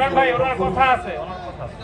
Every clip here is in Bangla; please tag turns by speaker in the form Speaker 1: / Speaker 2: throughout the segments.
Speaker 1: ইমরান ভাই ওনার কথা আছে ওনার কথা আছে।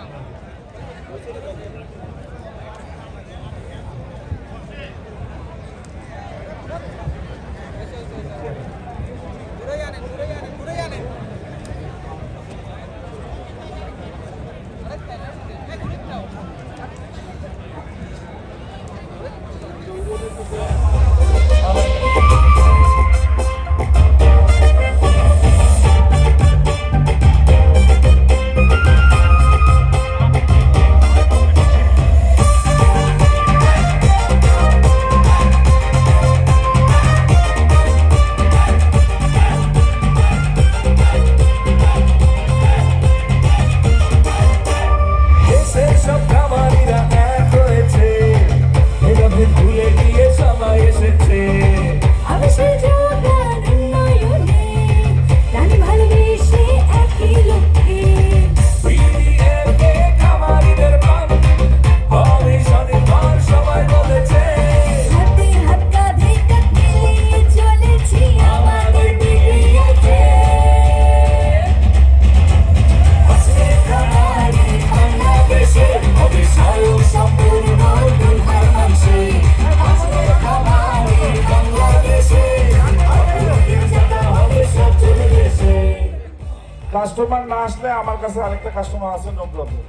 Speaker 2: কাস্টমার না আসলে আমার কাছে আরেকটা কাস্টমার আছে নো প্রবলেম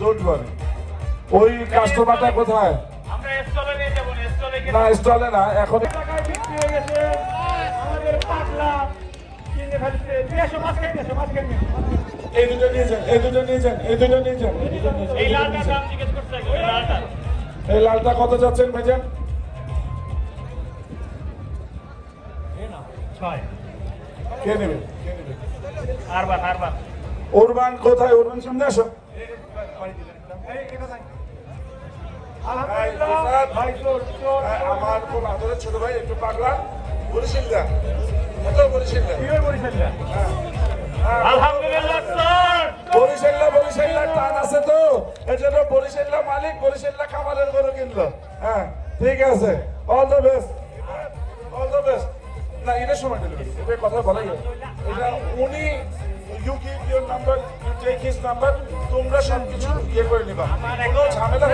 Speaker 2: ডোন্ট ওয়ারি ওই কাস্টমারটা কোথায়?
Speaker 1: আমরা স্টলে নিয়ে যাব স্টলে
Speaker 2: না স্টলে না এখন
Speaker 1: টাকায় বিক্রি হয়ে গেছে। আমাদের পাগলা। কিনে ফেলছে। মাছ কেটে মাছ কেটে
Speaker 2: এই দুটো নিয়ে যান এই দুটো নিয়ে যান এই দুটো নিয়ে যান এই যান।
Speaker 1: দাম জিজ্ঞেস করতে এই লালটা
Speaker 2: এই লালটা কত যাচ্ছেন ভাইজান? কে নেবে কে নেবে?
Speaker 1: আরবান
Speaker 2: কোথায়? উরবান সামনে আসো। হ্যাঁ, আমার খুব আদরের ছোট ভাই একটু পাগলা। বরিশিল কত বরিশিল
Speaker 1: আলহামদুলিল্লাহ স্যার।
Speaker 2: বরিশাল্লা বরিশাল্লা টান আছে তো। এই জন্য বরিশাল্লা মালিক বরিশাল্লা খামারের গরু কিনলো। হ্যাঁ ঠিক আছে। অল দ্য বেস্ট এটা সময় ডেলিভারি এটা কথা বলাই। এটা উনি you give your number you take his number তোমরা সব কিছু ইয়ে করে নিবা কোনো ঝামেলা